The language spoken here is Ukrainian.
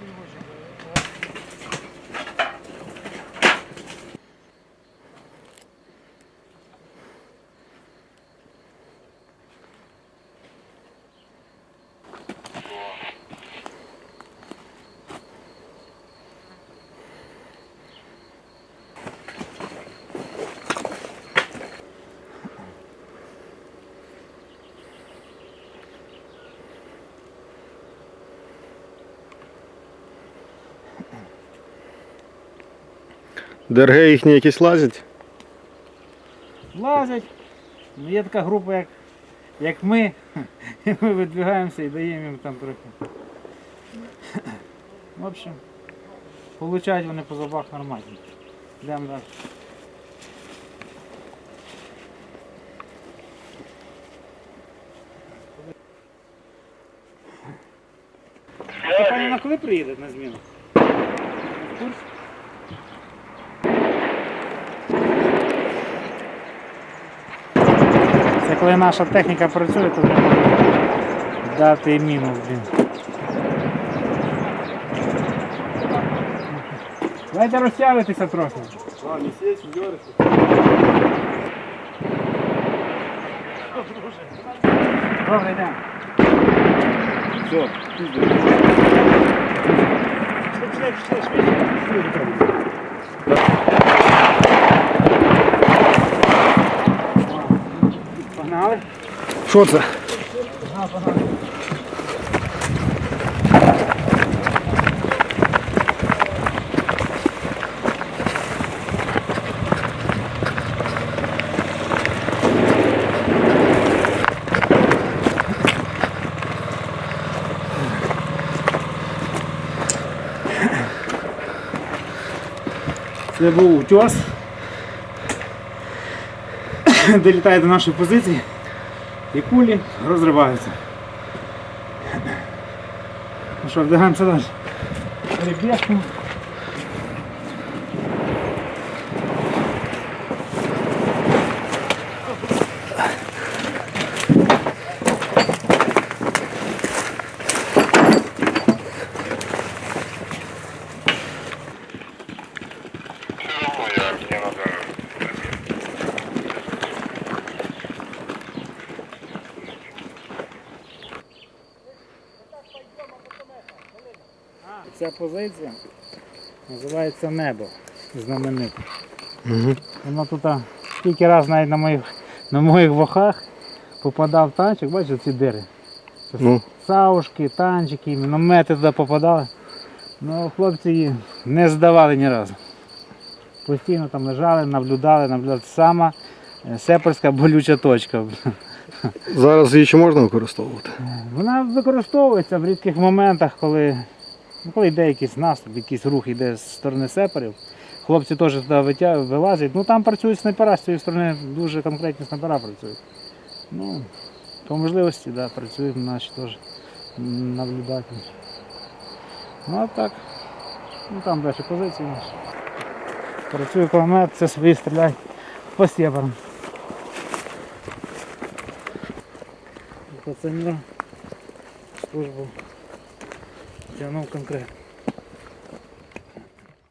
Боже. ДРГ їхні якісь лазять? Лазять. Ну, Є така група, як, як ми. Ми видвигаємося і даємо їм там трохи. В общем, получають вони по зубах нормально. Йдемо далі. Пані на коли приїде на зміну? Це коли наша техніка працює, то треба дати міну. Блін. Давайте розтягуйтеся трохи. А, не сесть, Добре, йдемо. Все, Погнали. Що це? Це був утес. Долітає до нашої позиції і кулі розриваються. Ну що, вдягаємося далі. Перебіжку. Ця позиція називається небо знамените. Угу. Воно тут скільки раз навіть на моїх, на моїх вухах попадав танчик, бачите ці дири. Це Ну. Саушки, танчики, міномети туди попадали. Ну, хлопці її не здавали ні разу. Постійно там лежали, наблюдали, наблюдали. Сама е, сепарська болюча точка. Зараз її ще можна використовувати? Вона використовується в рідких моментах, коли, ну, коли йде якийсь наступ, якийсь рух йде з сторони сепарів. Хлопці теж туди вилазять. Ну там працюють снайпера з цієї сторони, дуже конкретні снайпера працюють. Ну, по можливості, да, працюють наші теж м, наблюдателі. Ну а так. Ну там далі позиції наші. Працює кулемет, це свої стріляй по сєпарам. Пацанів службу тягнув конкретно.